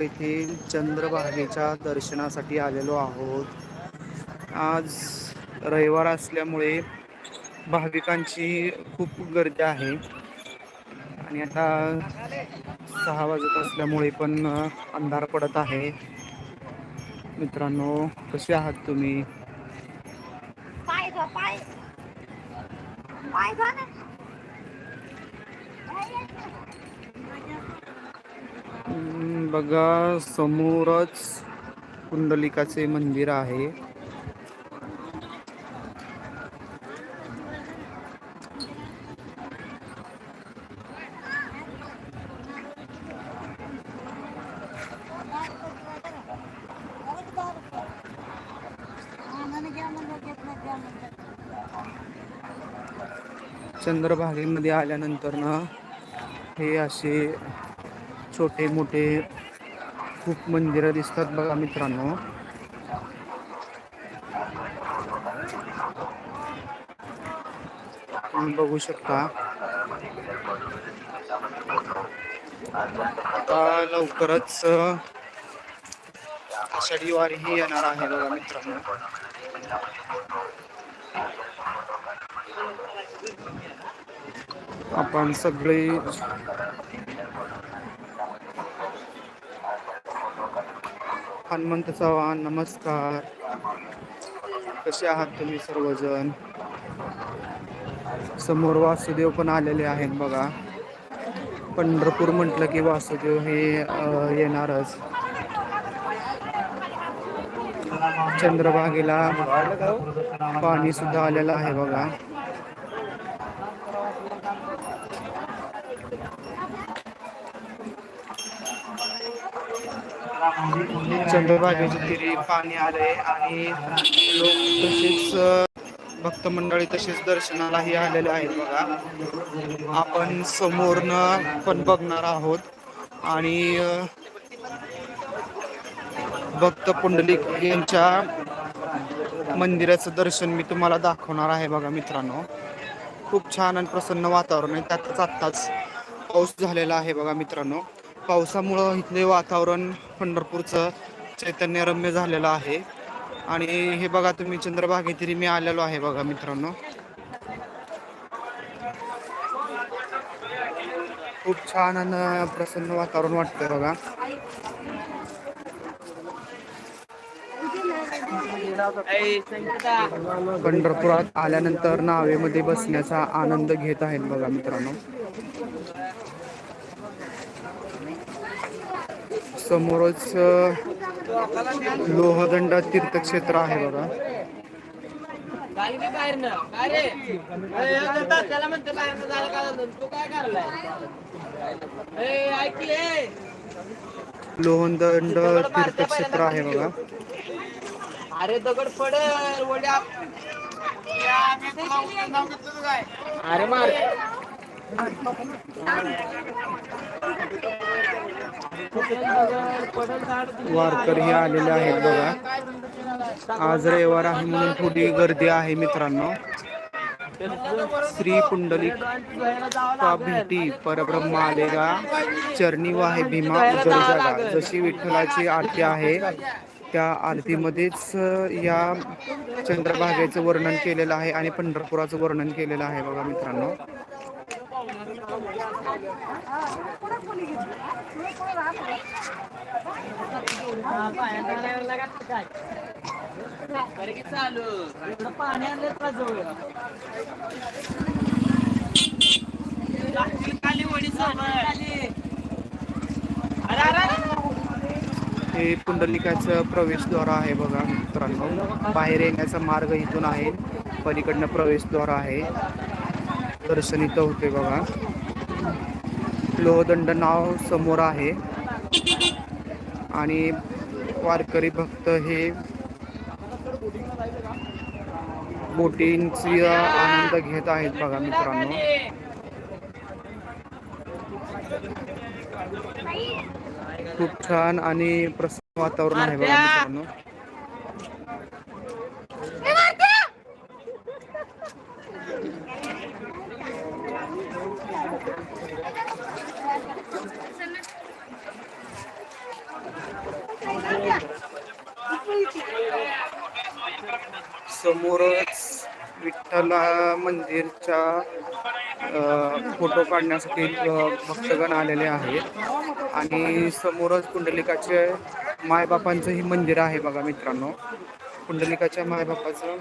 येथील चंद्रभागेच्या दर्शनासाठी आलेलो आहोत. आज रविवार असल्यामुळे भाविकांची खूप गर्दी आहे. आणि आता सहा वाजत असल्यामुळे पण अंधार पडत आहे. मित्रांनो कसे आहात तुम्ही? बघा समोरच कुंडलिकाचे मंदिर आहे. चंद्रभागेमध्ये आल्यानंतर ना हे असे छोटे मोठे खूप मंदिरं दिसतात बघा मित्रांनो. तुम्ही बघू शकता. आता लवकरच शनिवार ही येणार आहे बघा मित्रांनो. आपण सगळे हनुमंत चव्हाण नमस्कार. कसे आहात तुम्ही सर्वजण? समोर वासुदेव पण आलेले आहेत बघा. पंढरपूर म्हटलं की वासुदेव हे येणारच. चंद्रभागेला पाणी सुद्धा आलेलं आहे बघा. चंद्रभागेच्या तिरी पाणी आले आणि लोक तसेच भक्त मंडळी तसेच दर्शनालाही आलेले आहेत बघा. आपण समोरनं पण बघणार आहोत आणि भक्त पुंडलिक यांच्या मंदिराचं दर्शन मी तुम्हाला दाखवणार आहे बघा मित्रांनो. खूप छान आणि प्रसन्न वातावरण आहे त्यातच आत्ताच पाऊस झालेला आहे बघा मित्रांनो. पावसामुळं इथले वातावरण पंढरपूरचं चैतन्यरम्य झालेलं आहे. आणि हे बघा तुम्ही चंद्रभागेतरी मी आलेलो आहे बघा मित्रांनो. खूप छान आणि प्रसन्न वातावरण वाटतंय बघा. पंढरपुरात आल्यानंतर नावेमध्ये बसण्याचा आनंद घेत आहेत बघा मित्रांनो. समोरच लोहदंड तीर्थक्षेत्र आहे बघा. लोहदंड तीर्थक्षेत्र आहे बघा. अरे दगड पडल वड्या अरे मार वारकरी आलेले आहेत बघा. आज रविवार आहे म्हणून थोडी गर्दी आहे मित्रांनो. श्री पुंडलिक का भेटी परब्रह्म आलेला चरणी वाहे भीमा जागा जशी विठ्ठलाची आरती आहे त्या आरतीमध्येच या चंद्रभागेचं वर्णन केलेलं आहे आणि पंढरपुराचं वर्णन केलेलं आहे बघा मित्रांनो. चालू पाणी आणलं का जवळ खाली वडी खाली अरे अरे हे पुंडलिकाचं प्रवेशद्वार आहे बघा मित्रांनो. बाहेर येण्याचा मार्ग इथून आहे पलीकडनं प्रवेशद्वार आहे. दर्शन इथं होते बघा. लोहदंड नाव समोर आहे. आणि वारकरी भक्त हे बोटींची आनंद घेत आहेत बघा मित्रांनो. खूप छान आणि प्रसन्न वातावरण आहे बघा मित्रांनो. समोरच विठ्ठल मंदिरच्या फोटो काढण्यासाठी भक्तगण आलेले आहेत. आणि समोरच पुंडलिकाचे मायबापांचं ही मंदिर आहे बघा मित्रांनो. पुंडलिकाच्या मायबापाचं